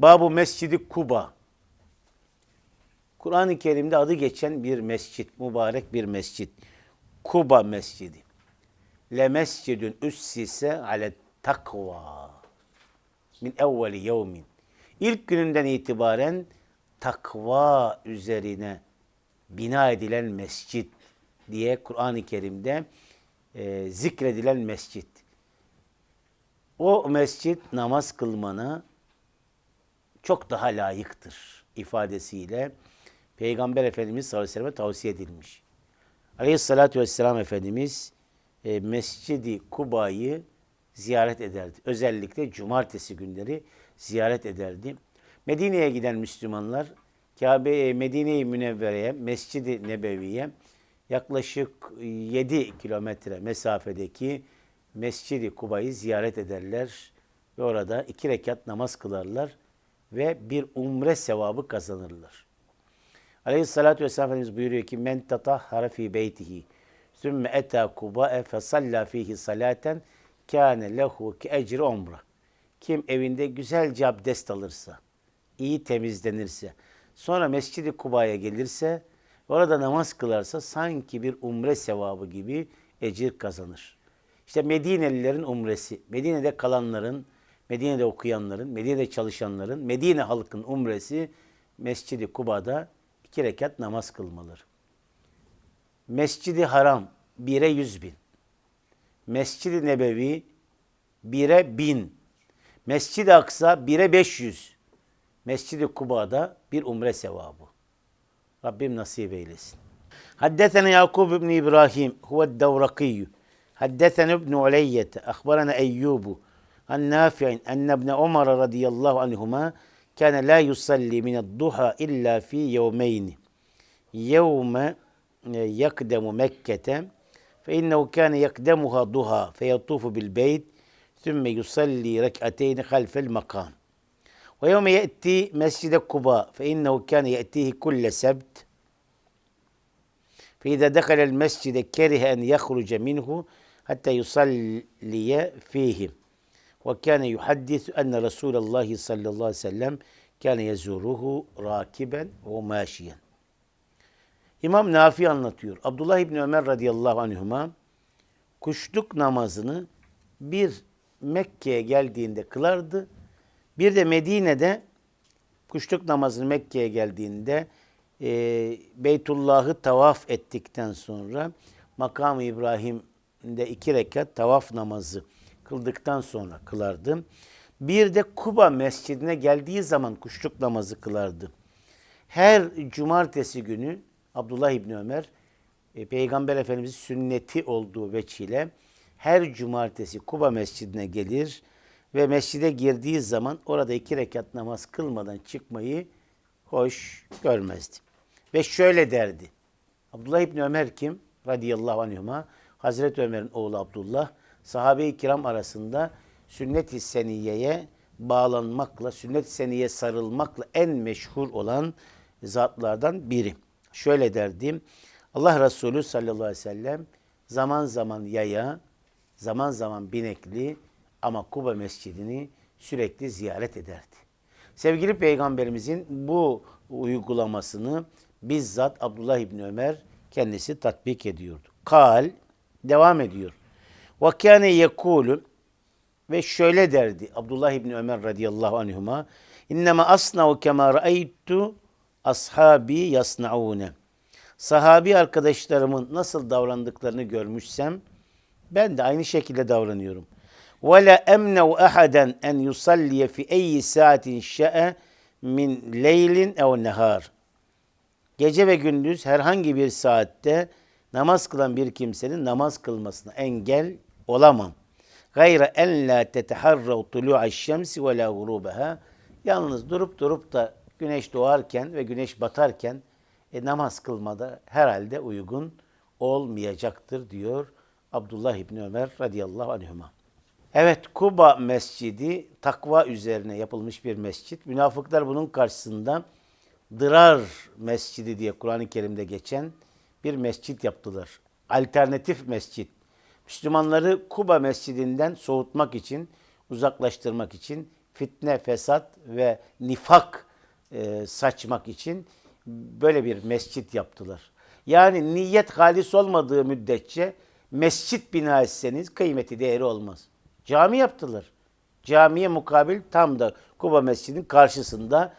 Babu Mescidi Kuba. Kur'an-ı Kerim'de adı geçen bir mescit, mübarek bir mescit. Kuba Mescidi. Le mescidün üssise ale takva. Min evveli yevmin. İlk gününden itibaren takva üzerine bina edilen mescit diye Kur'an-ı Kerim'de e, zikredilen mescit. O mescit namaz kılmana çok daha layıktır ifadesiyle Peygamber Efendimiz sallallahu aleyhi ve selleme tavsiye edilmiş. Aleyhissalatü vesselam Efendimiz e, Mescidi Kuba'yı ziyaret ederdi. Özellikle cumartesi günleri ziyaret ederdi. Medine'ye giden Müslümanlar Kabe Medine-i Münevvere'ye, Mescid-i Nebevi'ye yaklaşık 7 kilometre mesafedeki Mescid-i Kuba'yı ziyaret ederler ve orada iki rekat namaz kılarlar ve bir umre sevabı kazanırlar. Aleyhissalatü vesselam Efendimiz buyuruyor ki men tatahhara fi beytihi sümme eta kuba'e fesalla fihi salaten kâne lehu ki ecri umre. Kim evinde güzelce abdest alırsa, iyi temizlenirse, sonra Mescid-i Kuba'ya gelirse, orada namaz kılarsa sanki bir umre sevabı gibi ecir kazanır. İşte Medinelilerin umresi, Medine'de kalanların, Medine'de okuyanların, Medine'de çalışanların, Medine halkın umresi Mescid-i Kuba'da iki rekat namaz kılmaları. Mescid-i Haram bire yüz bin. Mescid-i Nebevi bire bin. Mescid-i Aksa bire beş yüz. Mescid-i Kuba'da bir umre sevabı. Rabbim nasip eylesin. Haddesena Yakub ibn İbrahim huve devrakiyyü. Haddesena ibn Uleyyete. Akhbarana Eyyubu. An Nafi'in enne ibn Umar radıyallahu anhuma كان لا يصلي من الضحى إلا في يومين. يوم يقدم مكة فإنه كان يقدمها ضحى فيطوف بالبيت ثم يصلي ركعتين خلف المقام. ويوم يأتي مسجد قباء فإنه كان يأتيه كل سبت. فإذا دخل المسجد كره أن يخرج منه حتى يصلي فيه. Ve kâne yuhaddis enne Resulallah sallallahu aleyhi ve sellem kâne yezuruhu rakiben ve mâşiyen. İmam Nafi anlatıyor. Abdullah İbni Ömer radıyallahu anhüma kuşluk namazını bir Mekke'ye geldiğinde kılardı. Bir de Medine'de kuşluk namazını Mekke'ye geldiğinde e, Beytullah'ı tavaf ettikten sonra Makam-ı İbrahim'de iki rekat tavaf namazı kıldıktan sonra kılardı. Bir de Kuba mescidine geldiği zaman kuşluk namazı kılardı. Her cumartesi günü Abdullah İbni Ömer e, Peygamber Efendimiz'in sünneti olduğu veçile her cumartesi Kuba mescidine gelir ve mescide girdiği zaman orada iki rekat namaz kılmadan çıkmayı hoş görmezdi. Ve şöyle derdi. Abdullah İbni Ömer kim? Radiyallahu anhuma. Hazreti Ömer'in oğlu Abdullah sahabe-i kiram arasında sünnet-i seniyeye bağlanmakla, sünnet-i seniye sarılmakla en meşhur olan zatlardan biri. Şöyle derdim, Allah Resulü sallallahu aleyhi ve sellem zaman zaman yaya, zaman zaman binekli ama Kuba mescidini sürekli ziyaret ederdi. Sevgili Peygamberimizin bu uygulamasını bizzat Abdullah İbni Ömer kendisi tatbik ediyordu. Kal, devam ediyor. Ve kâne ve şöyle derdi Abdullah İbni Ömer radıyallahu anhuma innema asna'u kema ra'aytu ashabi yasnaune. Sahabi arkadaşlarımın nasıl davrandıklarını görmüşsem ben de aynı şekilde davranıyorum. Ve la emne'u ahaden en yusalliye fi eyyi saatin şe'e min leylin ev nehar. Gece ve gündüz herhangi bir saatte namaz kılan bir kimsenin namaz kılmasına engel olamam. Gayre en la teteharrav tulu'a şemsi ve la gurubaha. Yalnız durup durup da güneş doğarken ve güneş batarken e, namaz kılmada herhalde uygun olmayacaktır diyor Abdullah İbni Ömer radıyallahu anhuma. Evet Kuba Mescidi takva üzerine yapılmış bir mescit. Münafıklar bunun karşısında Dırar Mescidi diye Kur'an-ı Kerim'de geçen bir mescit yaptılar. Alternatif mescit. Müslümanları Kuba Mescidinden soğutmak için, uzaklaştırmak için fitne, fesat ve nifak e, saçmak için böyle bir mescit yaptılar. Yani niyet halis olmadığı müddetçe mescit bina etseniz kıymeti değeri olmaz. Cami yaptılar. Camiye mukabil tam da Kuba Mescidinin karşısında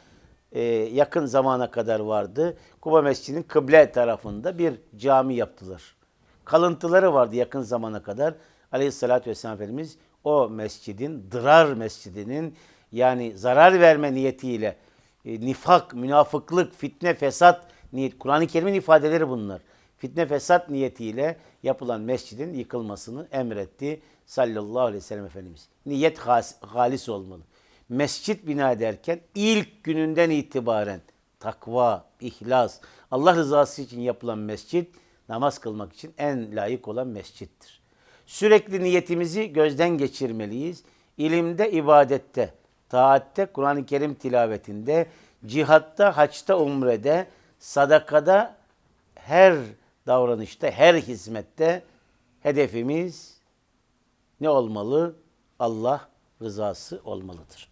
e, yakın zamana kadar vardı. Kuba Mescidinin kıble tarafında bir cami yaptılar. Kalıntıları vardı yakın zamana kadar. Aleyhissalatü vesselam Efendimiz o mescidin, dırar mescidinin yani zarar verme niyetiyle e, nifak, münafıklık, fitne, fesat niyet. Kur'an-ı Kerim'in ifadeleri bunlar. Fitne, fesat niyetiyle yapılan mescidin yıkılmasını emretti sallallahu aleyhi ve sellem Efendimiz. Niyet has- halis olmalı. Mescit bina ederken ilk gününden itibaren takva, ihlas, Allah rızası için yapılan mescit namaz kılmak için en layık olan mescittir. Sürekli niyetimizi gözden geçirmeliyiz. İlimde, ibadette, taatte, Kur'an-ı Kerim tilavetinde, cihatta, haçta, umrede, sadakada, her davranışta, her hizmette hedefimiz ne olmalı? Allah rızası olmalıdır.